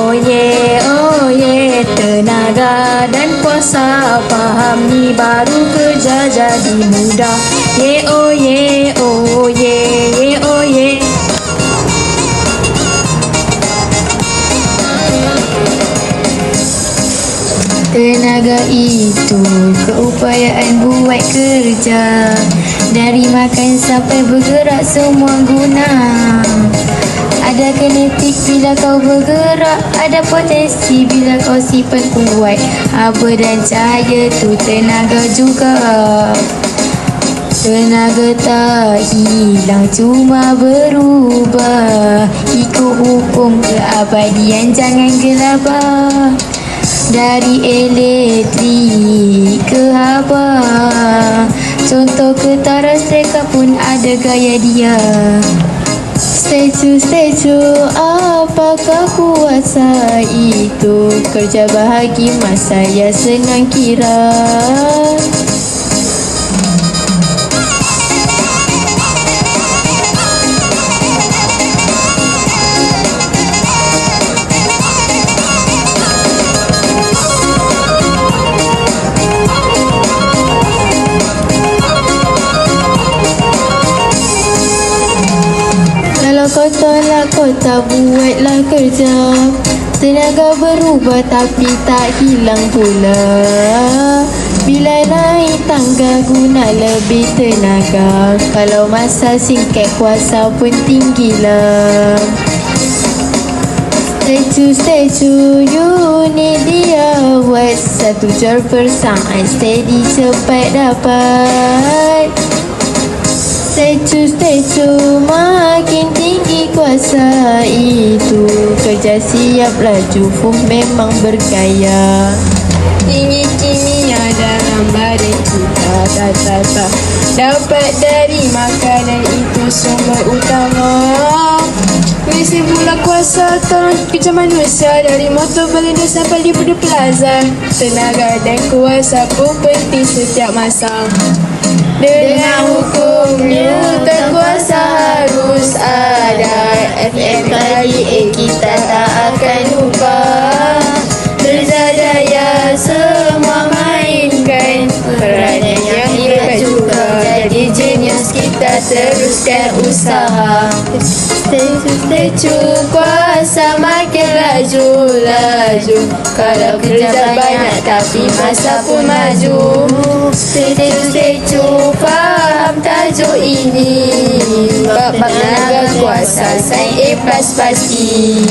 Oh yeah, oh yeah Tenaga dan kuasa Faham ni baru kerja jadi mudah Yeah, oh yeah, oh yeah Yeah, oh yeah Tenaga itu keupayaan buat kerja. Dari makan sampai bergerak semua guna. Ada kinetik bila kau bergerak Ada potensi bila kau simpan kuat Haba dan cahaya tu. Tenaga juga. Tenaga tak hilang cuma berubah. Ikut hukum keabadian jangan gelabah. Dari elektrik ke haba. Contoh ketara sereka pun ada gaya dia Stay true, stay true. Apakah kuasa itu? Kerja bahagi masa ya senang kira kau tak buatlah kerja. Tenaga berubah tapi tak hilang pula. Bila naik tangga guna lebih tenaga. Kalau masa singkat kuasa pun tinggilah Stay true, stay true, you need dia. Buat satu jar per saat Steady cepat dapat. Stay true, stay Makin tinggi kuasa itu Kerja siap laju Fuh memang bergaya. Tinggi kimia dalam badan kita ta, ta, ta. Dapat dari makanan itu sumber utama. Mesti pula kuasa tolong kerja manusia Dari motor belinda sampai di Budu Plaza. Tenaga dan kuasa pun penting setiap masa. Dengan hukum Newton kuasa ada FM kali eh kita tak akan lupa Reza Daya semua mainkan. Peranan yang hebat juga Jadi genius kita teruskan usaha. Stay true Kuasa makin laju, laju Kalau kerja banyak tapi masa pun maju. Stay true Faham tajuk ini. Bab ça e et passe facile.